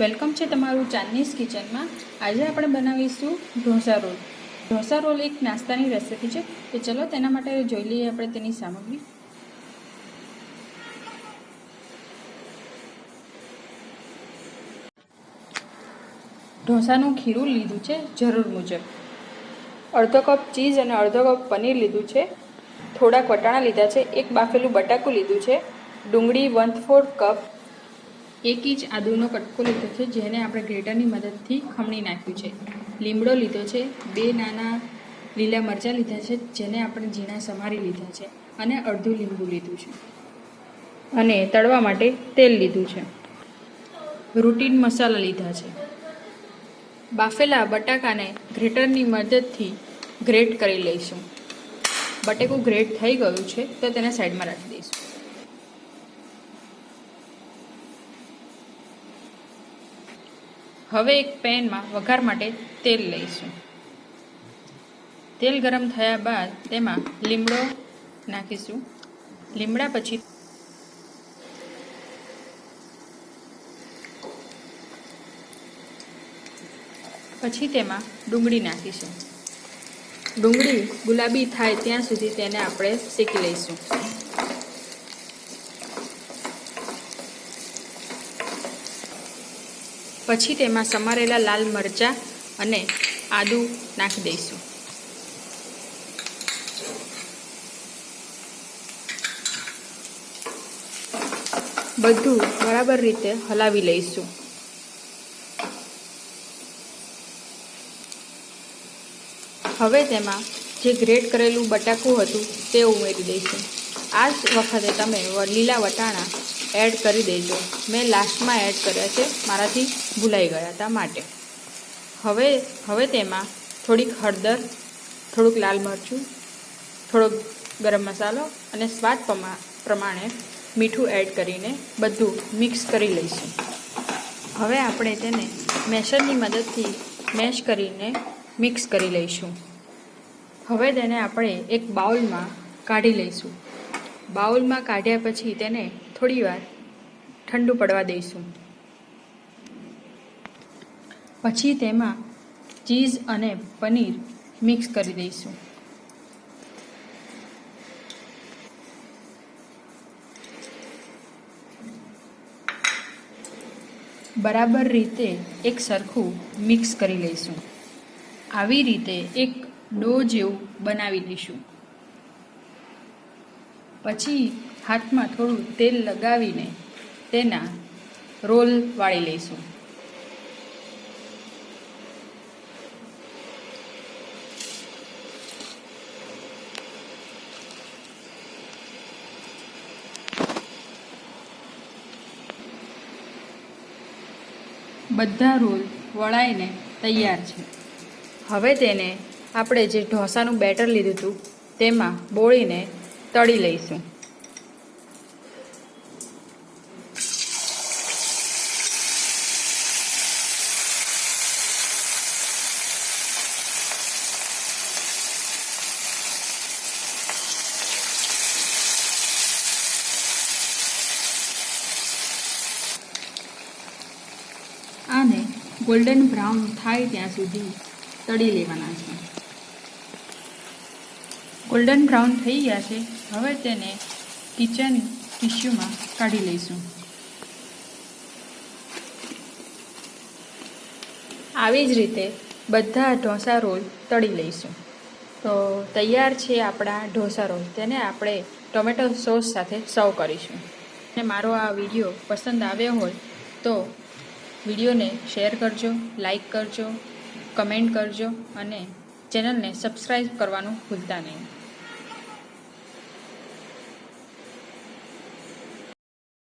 Welcome છે તમારું Chinese કિચનમાં. આજે આપણે બનાવીશું ઢોસા રોલ. ઢોસા રોલ એક નાસ્તાની રેસીપી છે. તો ચલો તેના માટે જોઈ લઈએ આપણે તેની સામગ્રી. ઢોસાનું ખીરું લીધું છે જરૂર મુજબ. અડધો કપ ચીઝ અને અડધો કપ પનીર લીધું છે. થોડાક વટાણા લીધા છે. એક બાફેલું બટાકું લીધું છે. ડુંગળી વન ફોર્થ કપ એક ઇંચ આદુનો કટકો લીધો છે, જેને આપણે ગ્રેટરની મદદથી ખમણી નાખ્યું છે. લીમડો લીધો છે, બે નાના લીલા મરચાં લીધા છે, જેને આપણે ઝીણા સમારી લીધા છે અને અડધું લીંબુ લીધું છે. અને તળવા માટે તેલ લીધું છે. રૂટીન મસાલા લીધા છે. બાફેલા બટાકાને ગ્રેટરની મદદથી ગ્રેટ કરી લઈશું. બટેકું ગ્રેટ થઈ ગયું છે, તો તેને સાઈડમાં રાખી દઈશું હવે એક પેનમાં વઘાર માટે તેલ લઈશું. તેલ ગરમ થયા બાદ તેમાં લીમડો નાખીશું. લીમડા પછી પછી તેમાં ડુંગળી નાખીશું. ડુંગળી ગુલાબી થાય ત્યાં સુધી તેને આપણે શેકી લઈશું. પછી તેમાં સમારેલા લાલ મરચાં અને આદું નાખી દઈશું. બધું બરાબર રીતે હલાવી લઈશું. હવે તેમાં જે ગ્રેટ કરેલું બટાકું હતું તે ઉમેરી દઈશું. આ વખતે તમે લીલા વટાણા એડ કરી દેજો. મેં લાસ્ટમાં એડ કર્યા છે. મારાથી ભૂલાઈ ગયા હતા માટે. હવે હવે તેમાં થોડીક હળદર, થોડુંક લાલ મરચું, થોડોક ગરમ મસાલો અને સ્વાદ પ્રમાણે મીઠું એડ કરીને બધું મિક્સ કરી લઈશું. હવે આપણે તેને મેશરની મદદથી મેશ કરીને મિક્સ કરી લઈશું. હવે તેને આપણે એક બાઉલમાં કાઢી લઈશું. બાઉલમાં કાઢ્યા પછી તેને થોડીવાર ઠંડુ પડવા દઈશું. પછી તેમાં ચીઝ અને પનીર મિક્સ કરી દઈશું. બરાબર રીતે એક સરખું મિક્સ કરી લઈશું. આવી રીતે એક ડો જેવું બનાવી લઈશું પછી હાથમાં થોડું તેલ લગાવીને તેના રોલ વાળી લઈશું. બધા રોલ વળાઈને તૈયાર છે. હવે તેને આપણે જે ઢોસાનું બેટર લીધું હતું, તેમાં બોળીને તળી લઈશું. આને ગોલ્ડન બ્રાઉન થાય ત્યાં સુધી તળી લેવાના છે. ગોલ્ડન બ્રાઉન થઈ ગયા છે. હવે તેને કિચન ટિશ્યુમાં કાઢી લઈશું. આવી જ રીતે બધા ઢોસા રોલ તળી લઈશું. તો તૈયાર છે આપણા ઢોસા રોલ. તેને આપણે ટોમેટો સોસ સાથે સર્વ કરીશું. અને મારો આ વીડિયો પસંદ આવ્યો હોય તો વિડીયોને શેર કરજો, લાઈક કરજો, કમેન્ટ કરજો અને ચેનલને સબસ્ક્રાઈબ કરવાનું ભૂલતા નહીં.